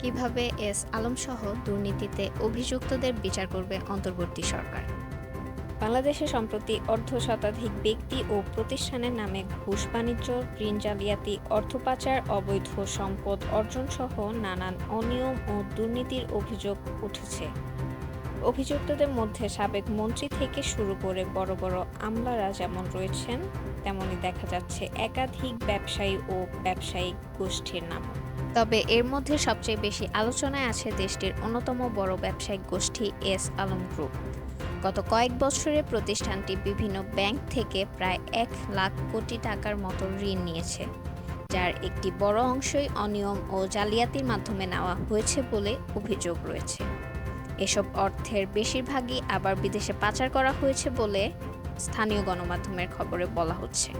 কীভাবে এস আলমসহ দুর্নীতিতে অভিযুক্তদের বিচার করবে অন্তর্বর্তী সরকার? বাংলাদেশে সম্প্রতি অর্ধ শতাধিক ব্যক্তি ও প্রতিষ্ঠানের নামে ঘুষ বাণিজ্য, ঋণ জালিয়াতি, অর্থ পাচার, অবৈধ সম্পদ অর্জন সহ নানান অনিয়ম ও দুর্নীতির অভিযোগ উঠেছে। অভিযুক্তদের মধ্যে সাবেক মন্ত্রী থেকে শুরু করে বড় বড় আমলারা যেমন রয়েছেন, তেমনই দেখা যাচ্ছে একাধিক ব্যবসায়ী ও ব্যবসায়িক গোষ্ঠীর নাম তবে এর মধ্যে সবচেয়ে বেশি আলোচনায় আছে দেশটির অন্যতম বড় ব্যবসায়িক গোষ্ঠী এস আলম গ্রুপ। গত কয়েক বছরে প্রতিষ্ঠানটি বিভিন্ন ব্যাংক থেকে প্রায় এক লাখ কোটি টাকার মতো ঋণ নিয়েছে, যার একটি বড় অংশই অনিয়ম ও জালিয়াতির মাধ্যমে নেওয়া হয়েছে বলে অভিযোগ রয়েছে। এসব অর্থের বেশিরভাগই আবার বিদেশে পাচার করা হয়েছে বলে স্থানীয় গণমাধ্যমের খবরে বলা হচ্ছে।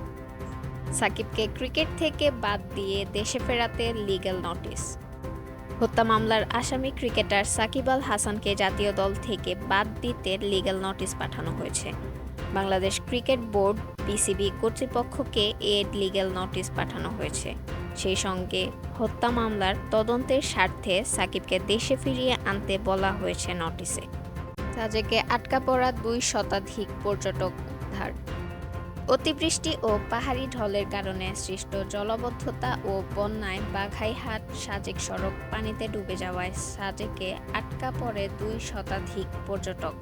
সাকিবকে ক্রিকেট থেকে বাদ দিয়ে দেশে ফেরাতে লিগ্যাল নোটিশ হত্যা মামলার আসামি ক্রিকেটার সাকিব আল হাসানকে জাতীয় দল থেকে বাদ দিতে লিগ্যাল নোটিশ পাঠানো হয়েছে। বাংলাদেশ ক্রিকেট বোর্ড, বিসিবি কর্তৃপক্ষকে এ লিগ্যাল নোটিশ পাঠানো হয়েছে। সেই সঙ্গে হত্যা মামলার তদন্তের স্বার্থে সাকিবকে দেশে ফিরিয়ে আনতে বলা হয়েছে নোটিশে সাজেকে আটকা পড়া দুই শতাধিক পর্যটক অতিবৃষ্টি ও পাহাড়ি ঢলের কারণে সৃষ্ট জলবদ্ধতা ও বন্যায় বাঘাইহাট সাজেক সড়ক পানিতে ডুবে যাওয়ায় সাজেকে আটকা পড়ে দুই শতাধিক পর্যটক।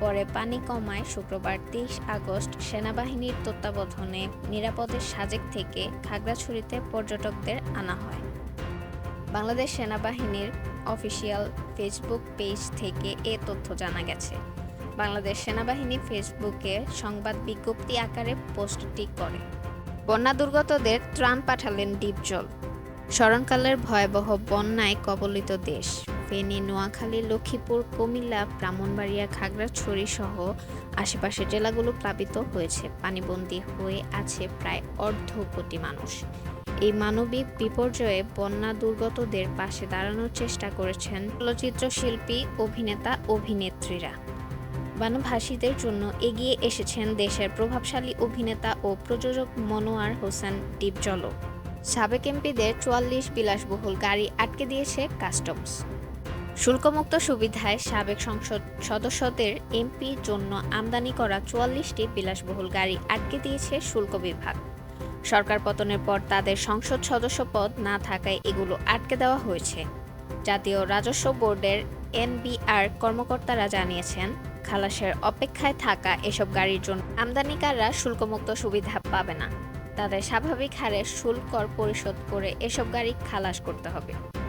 পরে পানি কমায় শুক্রবার তেইশ আগস্ট সেনাবাহিনীর তত্ত্বাবধানে নিরাপদে সাজেক থেকে খাগড়াছড়িতে পর্যটকদের আনা হয়। বাংলাদেশ সেনাবাহিনীর অফিসিয়াল ফেসবুক পেজ থেকে এ তথ্য জানা গেছে। বাংলাদেশ সেনাবাহিনী ফেসবুকে সংবাদ বিজ্ঞপ্তি আকারে পোস্টটি করে। বন্যা দুর্গতদের ত্রাণ পাঠালেন ডিপজল। স্মরণকালের ভয়াবহ বন্যায় কবলিত দেশ। ফেনী, নোয়াখালী, লক্ষ্মীপুর, কুমিল্লা, ব্রাহ্মণবাড়িয়া খাগড়াছড়ি সহ আশেপাশের জেলাগুলো প্লাবিত হয়েছে। পানিবন্দী হয়ে আছে প্রায় অর্ধ কোটি মানুষ। এই মানবিক বিপর্যয়ে বন্যা দুর্গতদের পাশে দাঁড়ানোর চেষ্টা করেছেন চলচ্চিত্র শিল্পী অভিনেতা, অভিনেত্রীরা। বানভাসীদের জন্য এগিয়ে এসেছেন দেশের প্রভাবশালী অভিনেতা ও প্রযোজক মনোয়ার হোসেন ডিপজল সাবেক এমপিদের চুয়াল্লিশ বিলাসবহুল গাড়ি আটকে দিয়েছে কাস্টমস। শুল্কমুক্ত সুবিধায় সাবেক সংসদ সদস্যদের এমপির জন্য আমদানি করা চুয়াল্লিশটি বিলাসবহুল গাড়ি আটকে দিয়েছে শুল্ক বিভাগ। সরকার পতনের পর তাদের সংসদ সদস্য পদ না থাকায় এগুলো আটকে দেওয়া হয়েছে। জাতীয় রাজস্ব বোর্ডের এনবিআর কর্মকর্তারা জানিয়েছেন খালাসের অপেক্ষায় থাকা এসব গাড়ির জন্য আমদানিকাররা শুল্কমুক্ত সুবিধা পাবে না। তাদের স্বাভাবিক হারে শুল্ক পরিশোধ করে এসব গাড়ি খালাস করতে হবে।